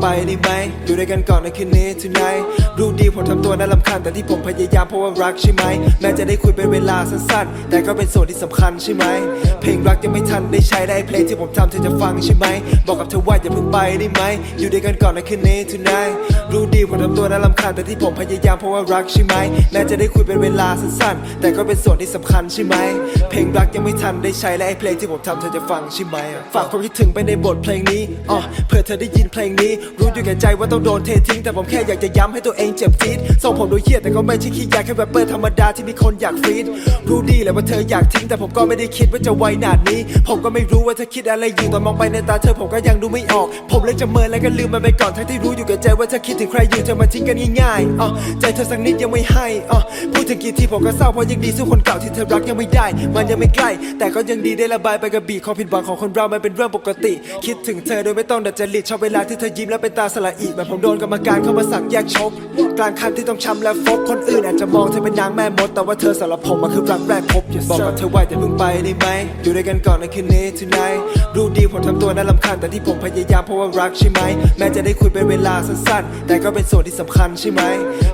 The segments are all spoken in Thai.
ไปได้ไหมอยู่ด้วยกันก่อนในคืนนี้ tonight รู้ดีผมทำตัวน่ารำคาญแต่ที่ผมพยายามเพราะว่ารักใช่ไหม แม้จะได้คุยเป็นเวลาสั้นๆ แต่ก็เป็นส่วนที่สำคัญใช่ไหม เพลงรักยังไม่ทันได้ใช้ได้เพลงที่ผมทำเธอจะฟังใช่ไหม บอกกับเธอว่าอย่าเพิ่งไปได้ไหม อยู่ด้วยกันก่อนในคืนนี้ tonight รู้ดีผมทำตัวน่ารำคาญแต่ที่ผมพยายามเพราะว่ารักใช่ไหม แม้จะได้คุยเป็นเวลาสั้นๆ แต่ก็เป็นส่วนที่สำคัญใช่ไหม เพลงรักยังไม่ทันได้ใช้และไอ้เพลงที่ผมทำเธอจะฟังใช่ไหม ฝากความคิดถึงไปในบทเพลงนี้อ๋อเผื่อเธอได้ยินเพลงนี้รู้อยู่แก่ใจว่าต้องโดนเททิ้ง แต่ผมแค่อยากจะย้ำให้ตัวเองเจ็บจี๊ดส่งผมดูเหี้ยแต่ก็ไม่ใช่ขี้ยาแค่แรปเปอร์ธรรมดาที่มีคนอยากฟีดรู้ดีแหละว่าเธออยากทิ้ง แต่ผมก็ไม่ได้คิดว่าจะไวหนาดนี้ ผมก็ไม่รู้ว่าเธอคิดอะไรอยู่ตอนมองไปในตาเธอผมก็ยังดูไม่ออก ผมเลยจะเมินแล้วก็ลืมมันไปก่อนทั้งที่รู้อยู่แก่ใจว่าเธอคิดถึงใครอยู่เธอมาทิ้งกันง่ายๆอ๋อใจเธอสักนิดยังไม่ให้อ๋อพูดถึงกี่ทีผมก็เศร้าเพราะยังดีสู้คนเก่าที่เธอรักยังไม่ได้ มันยังไม่ใกล้ แต่ก็ยังดีได้ระบายไปกับบีความผิดหวังของคนเรามันเป็นเรื่องปกติ คิดถึงเธอโดยไม่ต้องดัดจริตชอบเวลาที่เธอยิ้มแล้วเป็นตาสละอีกแบบผมโดนกรรมการเข้ามาสั่งแยกชก กลางคันที่ต้องช้ำและฟกคนอื่นอาจจะมองเธอเป็นนางแม่มด แต่ว่าเธอสำหรับผมมันคือรักแรกพบบอกกับเธอว่าอย่าเพิ่งไปได้ไหมอยู่ด้วยกันก่อนในคืนนี้ tonight รู้ดีผมทำตัวน่ารำคาญแต่ที่ผมพยายามเพราะว่ารักใช่ไหม แม้จะได้คุยเป็นเวลาสั้นๆ แต่ก็เป็นส่วนที่สำคัญใช่ไหม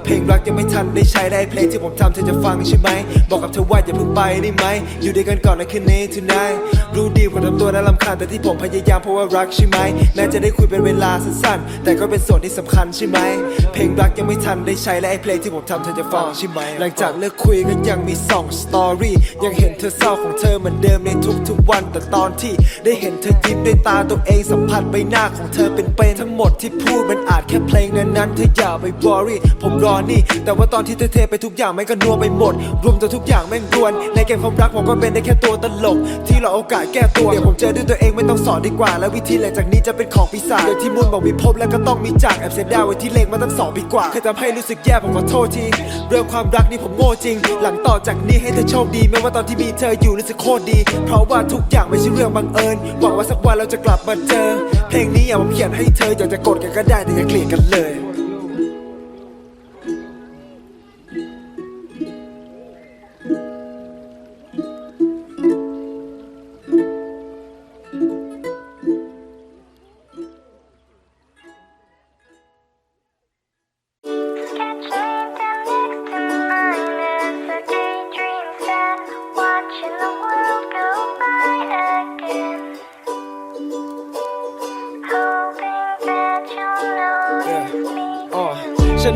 เพลงรักยังไม่ทันได้ใช้ได้เพลงที่ผมทำเธอจะฟังใช่ไหม บอกกับเธอว่าอย่าเพิ่งไปได้ไหม อยู่ด้วยกันก่อนในคืนนี้ tonight รู้ดีผมทำตัวน่ารำคาญแต่ที่ผมพยายามเพราะว่ารักใช่ไหมแม้จะได้คุยเป็นเวลาสั้นๆ แต่ก็เป็นส่วนที่สำคัญใช่ไหม เพลงรักยังไม่ทันได้ใช้และไอ้เพลงที่ผมทำเธอจะฟังใช่ไหม หลังจากเลิกคุยก็ยังมีสองสตอรี่ยังเห็นเธอเศร้าของเธอเหมือนเดิมในทุกๆวัน แต่ตอนที่ได้เห็นเธอยิ้มด้วยตาตัวเองสัมผัสใบหน้าของเธอเป็นเป็นทั้งหมดที่พูดมันอาจแค่เพลงนั้นนั้นๆเธออย่าไปบอรี่ผมรอนี่ แต่ว่าตอนที่เธอเทไปทุกอย่างไม่งก็นัวไปหมด รวมจนทุกอย่างแม่งรวนในเกมความรักผมก็เป็นได้แค่ตัวตลก ที่เราโอกาสแก้ตัว เดี๋ยวผมเจอด้วยตัวเองไม่ต้องสอนดีกว่า แล้ววิธีหลังจากนี้จะเป็นของปีศาจโดยที่มุนบอกมีพบแล้วก็ต้องมีจากแอบเสียดายไว้ที่เลงมาตั้งสองปีกว่าเคยทำให้รู้สึกแย่ผมขอโทษทีเรื่องความรักนี่ผมโง่จริง หลังต่อจากนี้ให้เธอโชคดีไม่ว่าตอนที่มีเธออยู่รู้สึกโคตรดี เพราะว่าทุกอย่างไม่ใช่เรื่องบังเอิญหวังว่าสักวันเราจะกลับมาเจอ เพลงนี้อย่าผมเขียนให้เธออยากจะกดกันก็ได้แต่อย่าเกลียดกันเลย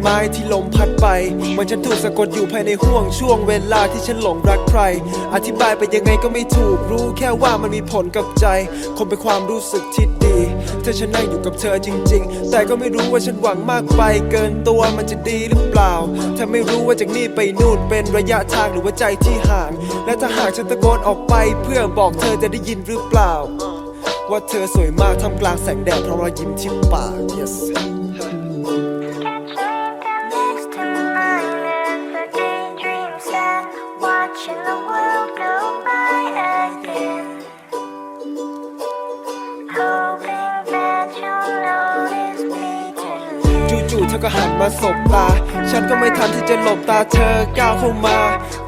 ไม้ที่ลมพัดไปเหมือนฉันถูกสะกดอยู่ภายในห่วงช่วงเวลาที่ฉันหลงรักใคร อธิบายไปยังไงก็ไม่ถูกรู้แค่ว่ามันมีผลกับใจ คงเป็นความรู้สึกที่ดีถ้าฉันนั่งอยู่กับเธอจริง ๆ แต่ก็ไม่รู้ว่าฉันหวังมากไป เกินตัวมันจะดีหรือเปล่าถ้าไม่รู้ว่าจากนี้ไปนู่นเป็นระยะทางหรือว่าใจที่ห่าง และถ้าหากฉันตะโกนออกไป เพื่อบอกเธอจะได้ยินหรือเปล่า ว่าเธอสวยมากทำกลางแสงแดดเพราะรอยยิ้มที่ปาก yes มาสบตา ฉันก็ไม่ทันที่จะหลบตาเธอก้าวเข้ามา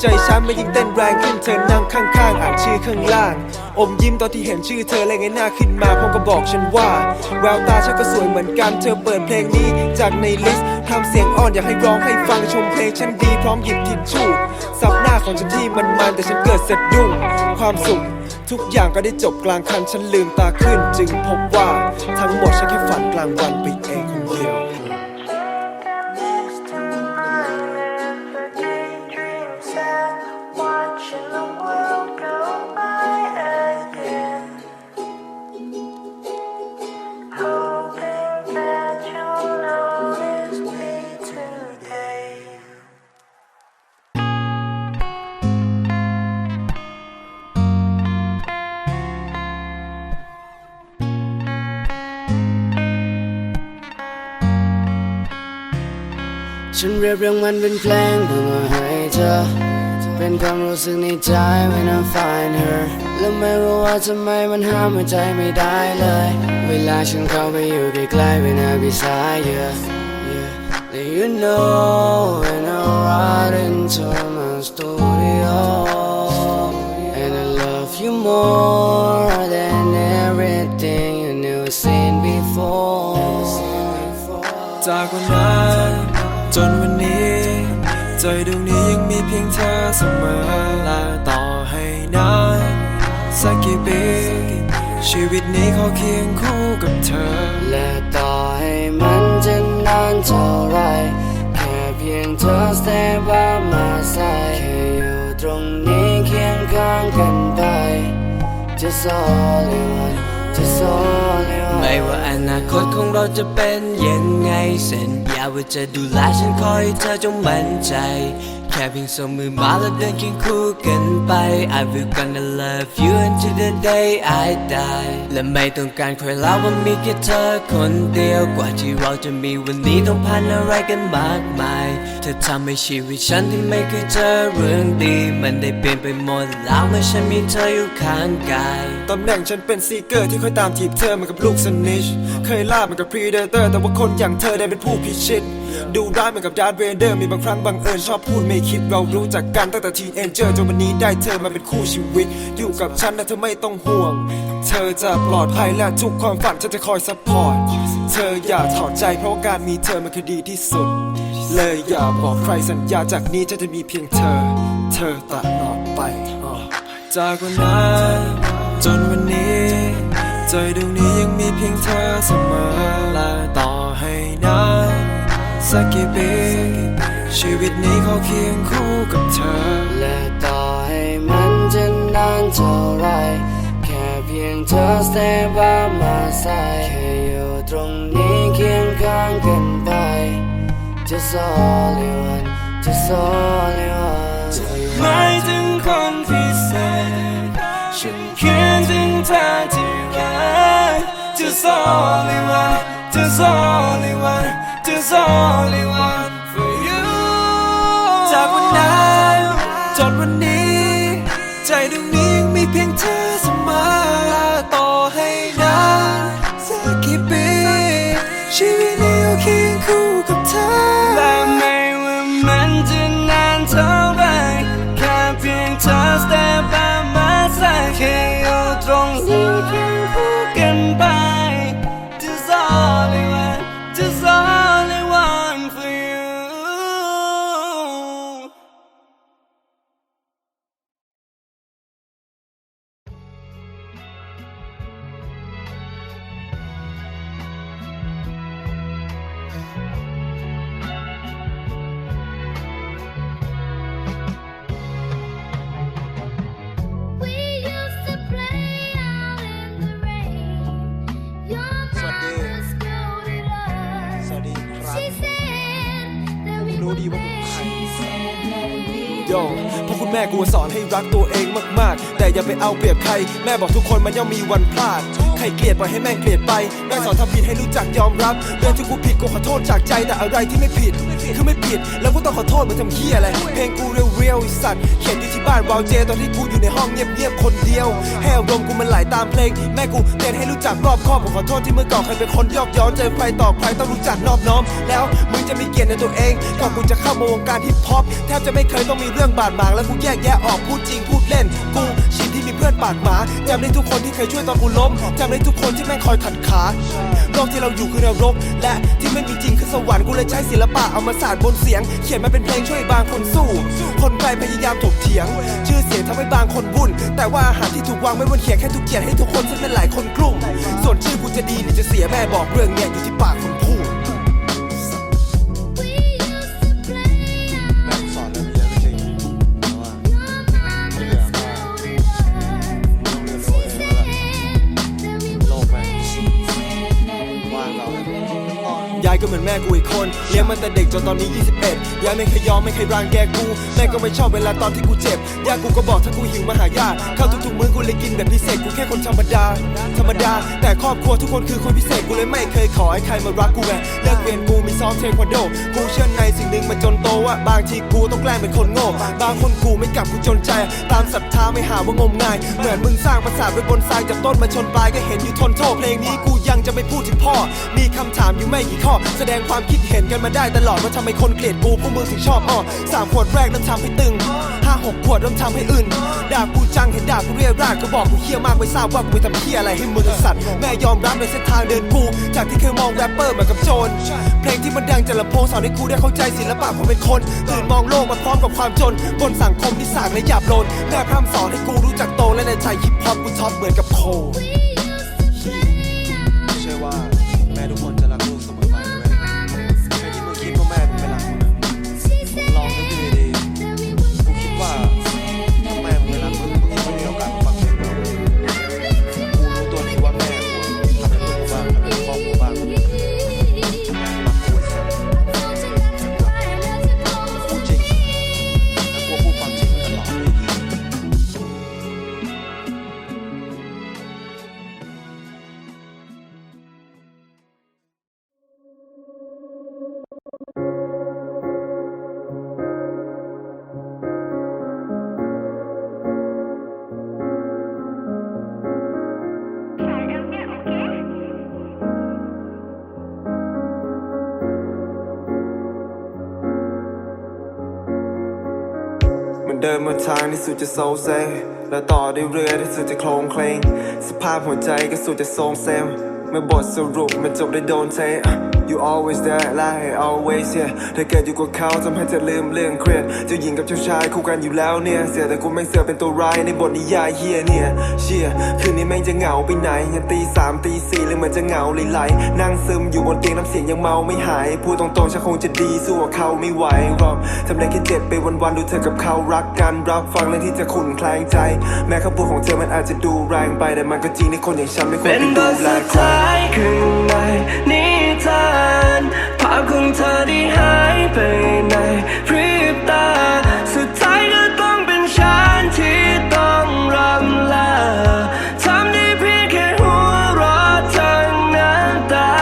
ใจฉันไมันยิ่งเต้นแรงขึ้นเธอนั่งข้างๆ อ่านชื่อข้างล่าง อมยิ้มตอนที่เห็นชื่อเธอเลยไงหน้าขึ้นมาพร้อมก็บอกฉันว่า แววตาฉันก็สวยเหมือนกัน เธอเปิดเพลงนี้จากในลิสต์ทำเสียงอ่อนอยากให้ร้องให้ฟังชมเพลงฉันดีพร้อมหยิบทิชชู่ซับหน้าของฉันที่มันมันแต่ฉันเกิดสะดุ้งความสุขทุกอย่างก็ได้จบกลางคันฉันลืมตาขึ้น จึงพบว่าทั้งหมดฉันแค่ฝันกลางวันไป ฉันเรียบเรียงมันเป็นเพลงเพื่อมาให้เธอ เป็นความรู้สึกในใจ when I find her และไม่รู้ว่าทำไมมันห้ามหัวใจไม่ได้เลย เวลาฉันเข้าไปอยู่ใกล้ๆ when I beside you yeah. And you know when I ride into my studio And I love you more than everything you never seen before จากวันนั้น เธอเสมอและต่อให้นานสักกี่ปีชีวิตนี้ขอเคียงคู่กับเธอ และต่อให้มันจะนานเท่าไรแค่เพียงเธอ stay by my side แค่อยู่ตรงนี้เคียงข้างกันไป just all you want just all you want ไม่ว่าอนาคตของเราจะเป็นยังไงสัญญาว่าจะดูแลฉันคอยเธอจงมั่นใจ แค่เพียงสองมือมาแล้วเดินเคียงคู่กันไป I will gonna love you until the day I die และไม่ต้องการใครแล้วว่ามีแค่เธอคนเดียวกว่าที่เราจะมีวันนี้ต้องผ่านอะไรกันมากมาย เธอทำให้ชีวิตฉันที่ไม่เคยเจอเรื่องดี มันได้เปลี่ยนไปหมดแล้วเมื่อฉันมีเธออยู่ข้างกายตำแหน่งฉันเป็นซีเกอร์ที่คอยตามจีบเธอเหมือนกับลูกสนิช เคยล่าเหมือนกับพรีเดเตอร์แต่ว่าคนอย่างเธอได้เป็นผู้พิชิต ดูร้ายเหมือนกับดาร์ธเวเดอร์มีบางครั้งบังเอิญชอบพูดไม่คิดเรารู้จักกันตั้งแต่ทีเอ็นเจอร์จนวันนี้ได้เธอมาเป็นคู่ชีวิต อยู่กับฉันนะเธอไม่ต้องห่วง เธอจะปลอดภัยและทุกความฝันฉันจะคอยซัพพอร์ตเธออย่าถอดใจเพราะการมีเธอมันคือดีที่สุด เลยอย่าบอกใครสัญญาจากนี้ฉันจะมีเพียงเธอ เธอตลอดไปจากวันนั้นจนวันนี้ใจดวงนี้ยังมีเพียงเธอเสมอและต่อให้นาน สักกี่ปีชีวิตนี้ขอเคียงคู่กับเธอ และต่อให้มันจะนานเท่าไร แค่เพียงเธอ stay by my side แค่อยู่ตรงนี้เคียงข้างกันไป just all you want just all you want หมายถึงคนพิเศษฉันเขียนถึงเธอที่รัก Just only one Just only one Just only โยเพราะคุณแม่กูสอนให้รักตัวเองมากๆ แต่อย่าไปเอาเปรียบใคร แม่บอกทุกคนมันย่อมมีวันพลาด ครเกลียดปล่อยให้แม่งเกลียดไปแม่สอนทำผิดให้รู้จักยอมรับเรื่องที่กูผิดกูขอโทษจากใจแต่อะไรที่ไม่ผิดคือไม่ผิด แล้วกูต้องขอโทษมึงทำเฮียอะไรเพลงกูเรียวเรียวๆสัตว์เขียนอยู่ที่บ้านวาวเจตอนที่กูอยู่ในห้องเงียบๆคนเดียวให้อารมณ์กูมันไหลตามเพลง แม่กูเตือนให้รู้จักรอบคอบผมขอโทษที่เมื่อก่อนเคยเป็นคนยอกย้อนเจอใครต่อใครต้องรู้จักนอบน้อม แล้วมึงจะมีเกียรติในตัวเองก่อนกูจะเข้ามาวงการฮิปฮอปแทบจะไม่เคยต้องมีเรื่องบาดหมางแล้วกูแยกแยะออกพูดจริงพูดเล่นกูชิน ที่มีเพื่อนปากหมาจำได้ทุกคนที่เคยช่วยตอนกูล้มจำได้ทุกคนที่แม่งคอยขัดขาโลกที่เราอยู่คือนรก และที่ไม่มีจริงคือสวรรค์กูเลยใช้ศิลปะเอามาสาดบนเสียง เขียนมาเป็นเพลงช่วยบางคนสู้ คนไกลพยายามถกเถียง ชื่อเสียงทำให้บางคนวุ่น แต่ว่าอาหารที่ถูกวางไว้บนเขียงแค่ถูกเขียนให้ทุกคนซึ่งเป็นหลายคนกลุ่ม ส่วนชื่อกูจะดีหรือจะเสียแม่บอกเรื่องเนี้ยอยู่ที่ปากคนพู ก็เหมือนแม่กูอีกคน เลี้ยงมาแต่เด็กจนตอนนี้ 21ยายไม่เคยยอมไม่เคยรังแกกู แม่ก็ไม่ชอบเวลาตอนที่กูเจ็บยายกูก็บอกถ้ากูหิวมาหายาข้าวทุกๆมื้อกูเลยกินแบบพิเศษกูแค่คนธรรมดา ธรรมดา แต่ครอบครัวทุกคนคือคนพิเศษกูเลยไม่เคยขอให้ใครมารักกูไงเลิกเรียนกูมีซ้อมเทควันโดกูเชื่อในสิ่งหนึ่งมาจนโตว่าบางทีกูต้องแกล้งเป็นคนโง่บางคนกูไม่กลับกูจนใจ ตามศรัทธาไม่หาว่างมงาย เหมือนมึงสร้างปราสาทไว้บนทรายจากต้นมาชนปลายก็เห็นอยู่ทนโทษเพลงนี้กูยังจะไม่พูดถึงพ่อ มีคำถามอยู่ไม่กี่ข้อแสดงความคิดเห็นกันมาได้ตลอดว่าทำไมคนเกลียดกูพวกมึงถึงชอบอ้อสามขวดแรกเริ่มทำให้ตึงห้าหกขวดเริ่มทำให้อื่นด่ากูจังเห็นด่ากูเรียรากก็บอกกูเฮี้ยมากไม่ทราบว่ากูไปทำเฮี้ยอะไรให้มึงไอ้สัตว์แม่ยอมรับในเส้นทางเดินกูจากที่เคยมองแรปเปอร์เหมือนกับโจรเพลงที่มันดังจากลำโพงสอนให้กูได้เข้าใจศิลปะผมเป็นคนตื่นมองโลกมาพร้อมกับความจน บนสังคมที่สากและหยาบโลนแม่พร่ำสอนให้กูรู้จักโตและในใจฮิปฮอปกูท็อปเหมือนกับโค เมื่อทางที่สุดจะโซเซ และต่อด้วยเรือที่สุดจะโคลงเคลงสภาพหัวใจก็สุดจะโทรงเซมเมื่อบทสรุปมันจบได้โดนเท You always there like always yeah ถ้าเกิดอยู่กับเขาทำให้เธอลืมเรื่องเครียดเจ้าหญิงกับเจ้าชายคู่กันอยู่แล้วเนี่ย เสียแต่กูแม่งเสือเป็นตัวร้ายในบทนิยายเฮียเนี่ย เชียคืนนี้แม่งจะเหงาไปไหนยันตีสามตีสี่เลยเหมือนจะเหงาไหลๆนั่งซึมอยู่บนเตียงน้ำเสียงยังเมาไม่หาย พูดตรงๆฉันคงจะดีสู้กับเขาไม่ไหวหรอกทำได้แค่เจ็บไปวันๆดูเธอกับเขารักกันรับฟังเรื่องที่จะขุ่นแคลงใจ แม้คำพูดของเธอมันอาจจะดูแรงไปแต่มันก็จริงในคนอย่างฉันไม่ควรเป็นไปบดูทแลสุดท้ายข้างในนิทานภาพของเธอที่หายไปในพริบตา สุดท้ายก็ต้องเป็นฉันที่ต้องรำลาทำได้เพียงแค่หัวเราะทั้งน้ำตา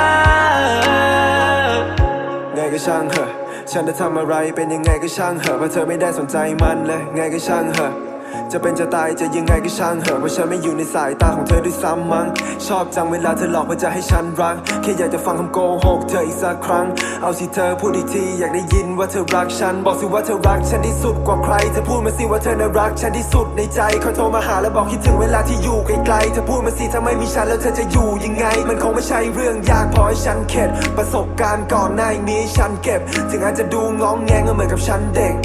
ไงก็ช่างเหอะฉันจะทำอะไรเป็นยังไงก็ช่างเหอะเพราะเธอไม่ได้สนใจมันเลยไงก็ช่างเหอะ จะเป็นจะตายจะยังไงก็ช่างเหอะเพราะฉันไม่อยู่ในสายตาของเธอด้วยซ้ำมั้งชอบจังเวลาเธอหลอกเพื่อจะให้ฉันรักแค่อยากจะฟังคำโกหกเธออีกสักครั้ง เอาสิเธอพูดอีกทีอยากได้ยินว่าเธอรักฉัน บอกสิว่าเธอรักฉันที่สุดกว่าใครเธอพูดมาสิว่าเธอน่ารักฉันที่สุดในใจคอยโทรมาหาแล้วบอกคิดถึงเวลาที่อยู่ไกลๆเธอพูดมาสิถ้าไม่มีฉันแล้วเธอจะอยู่ยังไง มันคงไม่ใช่เรื่องยากพอให้ฉันเข็ดประสบการณ์ก่อนหน้านี้ฉันเก็บ ถึงอาจจะดูงองแงก็เหมือนกับฉันเด็ก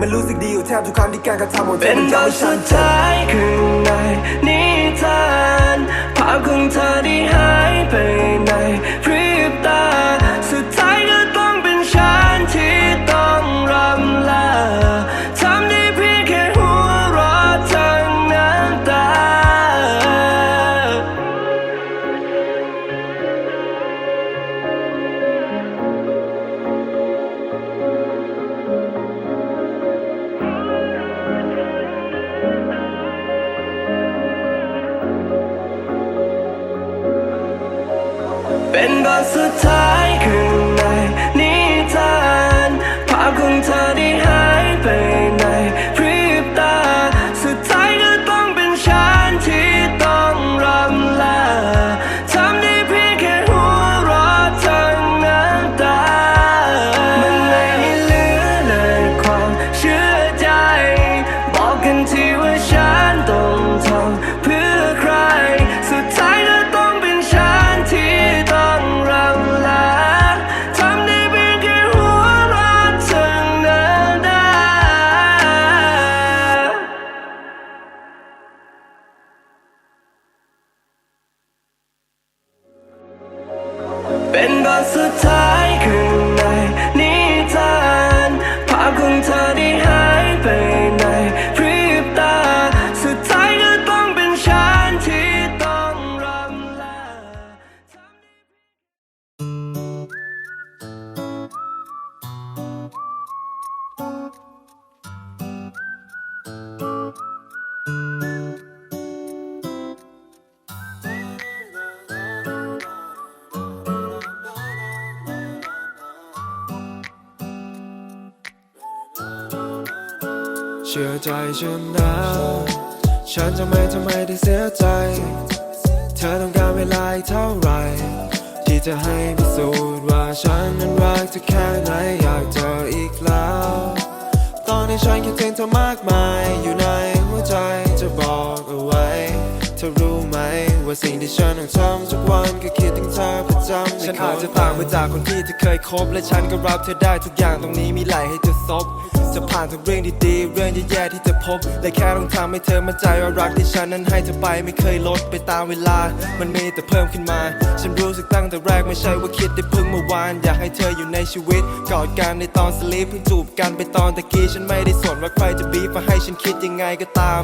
มันรู้สึกดีอยู่แทบทุกครั้งที่การกระทำของเธอเป็นมันสุดท้ายคือในนิทานภาพของเธอที่หายไปในพริบตา สุดท้ายก็ต้องเป็นฉันที่ เป็น เชื่อใจฉันนะฉันจะไม่ทำให้ได้เสียใจ เธอต้องการเวลาเท่าไหรที่จะให้พิสูจน์ว่าฉันนั้นรักเธอแค่ไหนอยากเจออีกแล้ว ตอนนี้ฉันคิดถึงเธอมากมายอยู่ในหัวใจจะบอกเอาไว้ เธอรู้ไหมว่าสิ่งที่ฉันต้องทำทุกวันก็คิดถึงเธอประจำฉันอาจจะต่างไปจากคนที่เธอเคยคบและฉันก็รับเธอได้ทุกอย่างตรงนี้มีไหลให้เธอซบจะผ่านทุกเรื่องดีๆ เรื่องแย่ๆที่เธอพบและแค่ต้องทำให้เธอมั่นใจว่ารักที่ฉันนั้นให้เธอไปไม่เคยลดไปตามเวลา มันมีแต่เพิ่มขึ้นมา ฉันรู้สึกตั้งแต่แรกไม่ใช่ว่าคิดได้เพิ่งเมื่อวาน อยากให้เธออยู่ในชีวิต กอดกันในตอนสลีปเพิ่งจูบกันไปตอนตะกี้ฉันไม่ได้สนว่าใครจะบีบมาให้ฉันคิดยังไงก็ตาม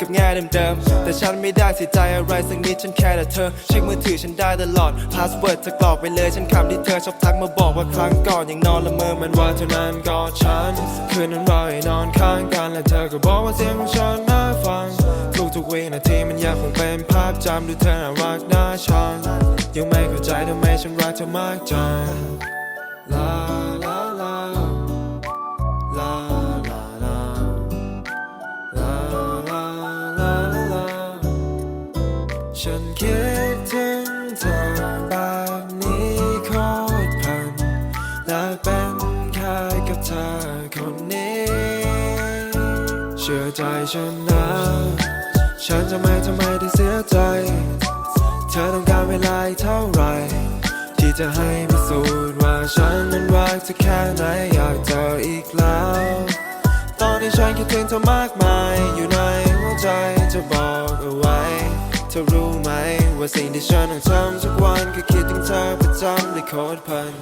กับแง่เดิมๆแต่ฉันไม่ได้เสียใจอะไรสักนิดฉันแค่แต่เธอเช็คมือถือฉันได้ตลอดพาสเวิร์ดเธอกรอกไปเลยฉันคำที่เธอชอบทักมาาบอกว่าครั้งก่อนยังนอนละเมอมันว่าเท่านั้นก็ฉัน คืนนั้นเราให้นอนข้างกันและเธอก็บอกว่าเสียงของฉันน่าฟัง ทุกทุกวินาทีมันยังคงเป็นภาพจำดูเธอน่ารักน่าชังยังไม่เข้าใจทำไมฉันรักเธอมากจังลาลาลาลา เธอคนนี้ เชื่อใจฉันนะ ฉันจะไม่ทำให้ได้เสียใจ เธอต้องการเวลาเท่าไหรที่จะให้พิสูจน์ว่าฉันนั้นรักเธอแค่ไหนอยากเจออีกแล้ว ตอนนี้ฉันคิดถึงเธอมากมายอยู่ในหัวใจจะบอกเอาไว้เธอรู้ไหมว่าสิ่งที่ฉันต้องทำทุกวันก็คิดถึงเธอประจำเลยโคตรพลิน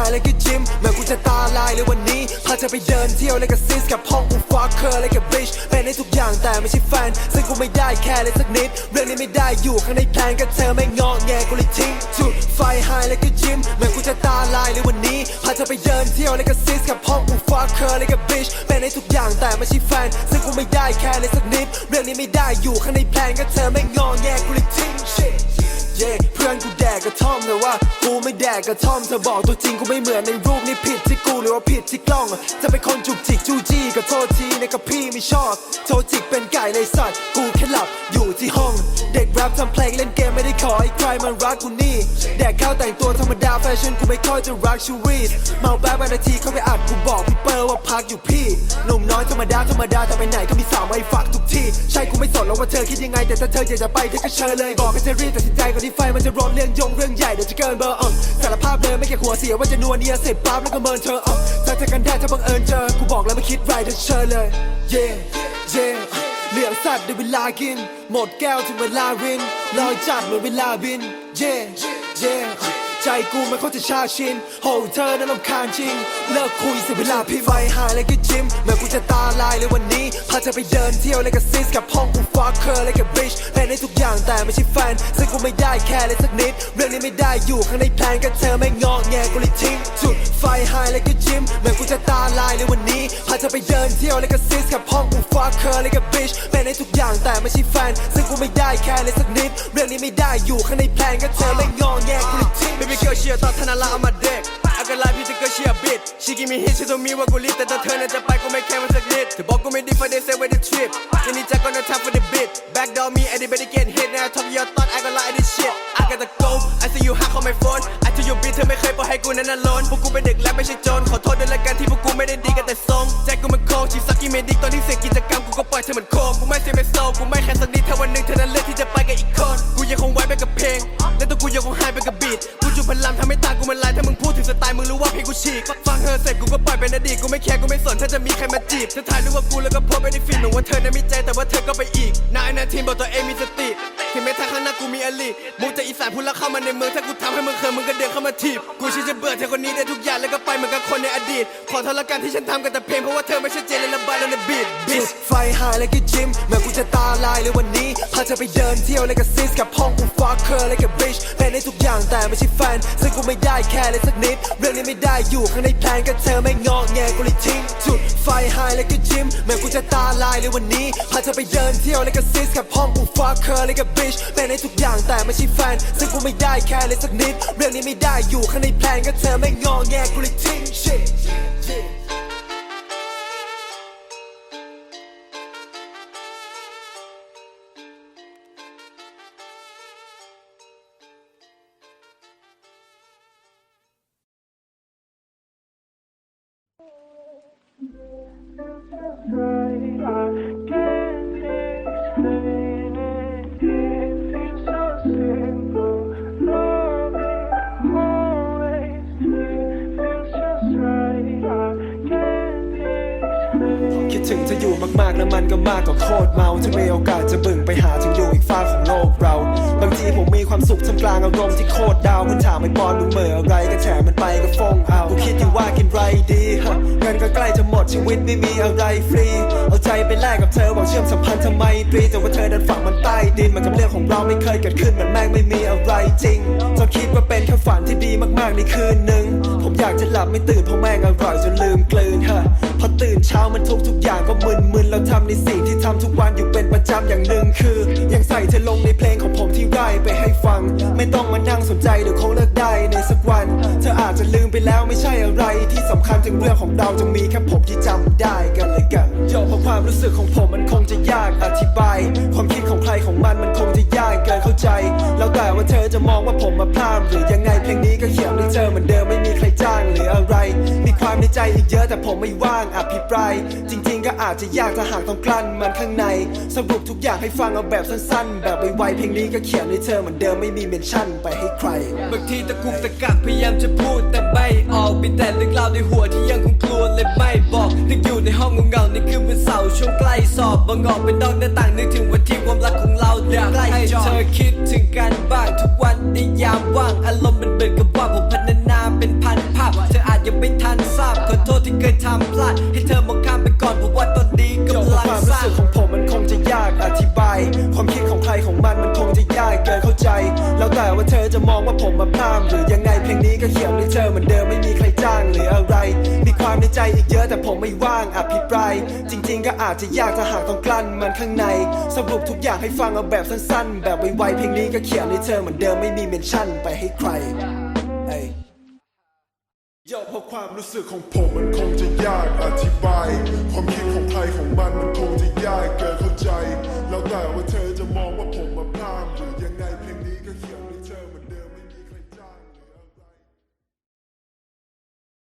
ายแล้วก็จิมเมื่อกูจะตาลายเลยวันนี้พาเธอไปเดินเที่ยวเลยกับซิสกับห้องกูฟักเคอร์เลยกับบิชเป็นได้ทุกอย่างแต่ไม่ใช่แฟนซึ่งกูไม่ได้แค่เลยสักนิด เรื่องนี้ไม่ได้อยู่ข้างในแพลนก็เธอไม่งอแงกูเลยทิ้งจุดไฟหายแล้วก็จิมเมื่อกูจะตาลายเลยวันนี้พาเธอไปเดินเที่ยวเลยกับซิสกับห้องกูฟักเคอร์เลยกับบิชเป็นได้ทุกอย่างแต่ไม่ใช่แฟนซึ่งกูไม่ได้แค่เลยสักนิด เรื่องนี้ไม่ได้อยู่ข้างในแพลนก็เธอไม่งอแงกูเลยทิ้ง shit เย่เพื่อนกูแดกกระท่อมแต่ว่า กูไม่แดกกระท่อมเธอบอกตัวจริงกูไม่เหมือนในรูป ผิดที่กูหรือว่าผิดที่กล้อง จะเป็นคนจุกจิกจู้จี้ก็โทษทีนะกับพี่ไม่ชอบ โทษจิกเป็นไก่เลยสัตว์กูแค่หลับอยู่ที่ห้อง เด็กแรปทำเพลงเล่นเกมไม่ได้ขอให้ใครมันรักกูนี่ แดกข้าวแต่งตัวธรรมดาแฟชั่นกูไม่ค่อยจะรักชีวิตเมาแป๊บนาทีเข้าไปอัดกูบอกพี่เปอร์ว่าพักอยู่พี่หนุ่มน้อยธรรมดาธรรมดาแต่ไปไหนก็มีสาวไม่ฟักทุกที่ ใช่กูไม่สนแล้วว่าเธอคิดยังไง แต่ถ้าเธออยากจะไปเธอก็เชิญเลยบอกให้เธอรีบตัดสินใจก่อนที่ไฟมันจะร้อนเรื่องยงเรื่องใหญ่เดี๋ยวจะเกินเบอร์อ่สารภาพเลยไม่แค่หัวเสียว่าจะนัวเนียเสร็จปั๊บแล้วก็เมินเธออะถ้าเธอกันได้ถ้าบังเอิญเจอ กูบอกแล้วไม่คิดไรเธอเชิญเลย yeah yeah เหลืองสัตว์ในเวลากิน หมดแก้วถึงเวลารินลอยจัดเหมือนเวลาบิน yeah yeah ใจกูมันเขาจะชาชินโหเธอนั้นลำคาญจริง เลิกคุยเสียเวลาพี่ไฟหายเลยก็จิมเมื่อกูจะตาลายเลยวันนี้ พาเธอไปเดินเที่ยวเลยกับซิสกับห้องกูฟักเคอร์เลยกับบิชเป็นได้ทุกอย่างแต่ไม่ใช่แฟน ซึ่งกูไม่ได้แค่เลยสักนิด เรื่องนี้ไม่ได้อยู่ข้างในแพลนก็เธอไม่งอแงกูเลยทิ้งจุดไฟหายเลยก็จิมเมื่อกูจะตาลายเลยวันนี้ พาเธอไปเดินเที่ยวเลยกับซิสกับห้องกูฟักเคอร์เลยกับบิชเป็นได้ทุกอย่างแต่ไม่ใช่แฟน ซึ่งกูไม่ได้แค่เลยสักนิด เรื่องนี้ไม่ได้อยู่ข้างในแพลนก็เธอไม่งอแงกูเลยทิ้ง Baby girl เชียร์ตอนธนาลาเอามาเด็กอาการไลน์พี่จะเกิดเชียร์บิด She give me hit she told me ว่ากูรีบแต่ตอนเธอนั้นจะไปกูไม่แค่มันสักนิดเธอบอกกูไม่ดี for they say where the trip ยังนี่จะก็ no time for the bit Back door me anybody get hit now top of your thought I got lie this shit I got the go I see you hack on my phone I tell you bitch เธอไม่เคยปล่อยให้กูนั้น alone พวกกูเป็นเด็กและไม่ใช่โจรขอโทษด้วยละกันที่พวกกูไม่ได้ดีกันแต่ทรงใจกูมันโคงชีสักกี่เมดิกตอนที่เสร็จกิจกรรมกูก็ปล่อยเธอเหมือนโคมกูไม่เสียไม่โซกูไม่แค่สัก แค่เลยสักนิด เรื่องนี้ไม่ได้อยู่ข้างในแพลนก็เธอไม่งอแงกูเลยทิ้งจุดไฟหายเลยก็จิ้มแม้กูจะตาลายเลยวันนี้พาเธอไปเดินเที่ยวเลยก็ซิสกับห้องกูฟ้าเคอร์เลยกับบิชเป็นทุกอย่างแต่ไม่ใช่แฟน ซึ่งกูไม่ได้แค่เลยสักนิด เรื่องนี้ไม่ได้อยู่ข้างในแพลนก็เธอไม่งอแงกูเลยทิ้ง shit คิดถึงเธออยู่มากๆแล้วมันก็มากกว่าโคตรเมาถ้ามีโอกาสจะบึ่งไปหาถึงอยู่อีกฟ้าของโลกเรา บางทีผมมีความสุขท่ามกลางอารมณ์ที่โคตรดาวคุณถามไม่ปอนมึงเหม่ออะไรก็แฉมันไปก็ฟงเอากูคิดอยู่ว่ากินไรดีฮะเงินก็ใกล้จะหมดชีวิตไม่มีอะไรฟรี เอาใจไปแลกกับเธอบอกเชื่อมสัมพันธ์ทำไมตรีแต่ว่าเธอดันฝังมันใต้ดินมันกับเรื่องของเราไม่เคยเกิดขึ้นมันแม่งไม่มีอะไรจริงจนคิดว่าเป็นแค่ฝันที่ดีมากๆในคืนหนึ่ง อยากจะหลับไม่ตื่นเพราะแม่งอร่อยจนลืมกลืนฮะพอตื่นเช้ามันทุกทุกอย่างก็มึนๆแล้วทำในสิ่งที่ทำทุกวันอยู่เป็นประจำอย่างหนึ่งคือ ยังใส่เธอลงในเพลงของผมที่ได้ไปให้ฟัง ไม่ต้องมานั่งสนใจเดี๋ยวคงเลิกได้ในสักวัน เธออาจจะลืมไปแล้วไม่ใช่อะไรที่สำคัญถึงเรื่องของเราจะมีแค่ผมที่จำได้กันเลยกัน ความรู้สึกของผมมันคงจะยากอธิบาย ความคิดของใครของมันมันคงจะยากเกินเข้าใจ แล้วแต่ว่าเธอจะมองว่าผมมาพลาดหรือยังไงเพลงนี้ก็เขียนให้เธอเหมือนเดิมไม่มีใครจ้างหรืออะไร มีความในใจอีกเยอะแต่ผมไม่ว่างอภิปราย จริง ๆ ก็อาจจะยากถ้าหากต้องกลั้นมันข้างใน สรุปทุกอย่างให้ฟังเอาแบบสั้นๆ แบบไวๆเพลงนี้ก็เขียนให้เธอเหมือนเดิมไม่มีเมนชั่นไปให้ใครบางทีตะกุกตะกักพยายามจะพูดแต่ไม่ออกมีแต่เรื่องราวในหัวที่ยังคงกลัวเลยไม่บอกนึกอยู่ในห้องเงาๆในคืนวันเสาาช่วงใกล้สอบบางออกเป็นดอกหน้าต่างนึกถึงวันที่ความรักของเราอยากให้เธอคิดถึงกันบ้างทุกวันในยามว่างอารมณ์มันเบิดกับว่าผมพันนาเป็นพันภาพเธออาจยังไม่ทันทราบขอโทษที่เคยทำพลาดให้เธอมอง แล้วแต่ว่าเธอจะมองว่าผมมาพลาดหรือยังไงเพลงนี้ก็เขียนให้เธอเหมือนเดิมไม่มีใครจ้างหรืออะไร มีความในใจอีกเยอะแต่ผมไม่ว่างอภิปราย จริง ๆ ก็อาจจะยากถ้าหากต้องกลั้นมันข้างใน สรุปทุกอย่างให้ฟังเอาแบบสั้นๆ แบบไวๆเพลงนี้ก็เขียนให้เธอเหมือนเดิมไม่มีเมนชั่นไปให้ใครเอ้ยโยเพราะความรู้สึกของผมมันคงจะยากอธิบาย ความคิดของใครของมันมันคงจะยากเกินเข้าใจ แล้วแต่ว่าเธอ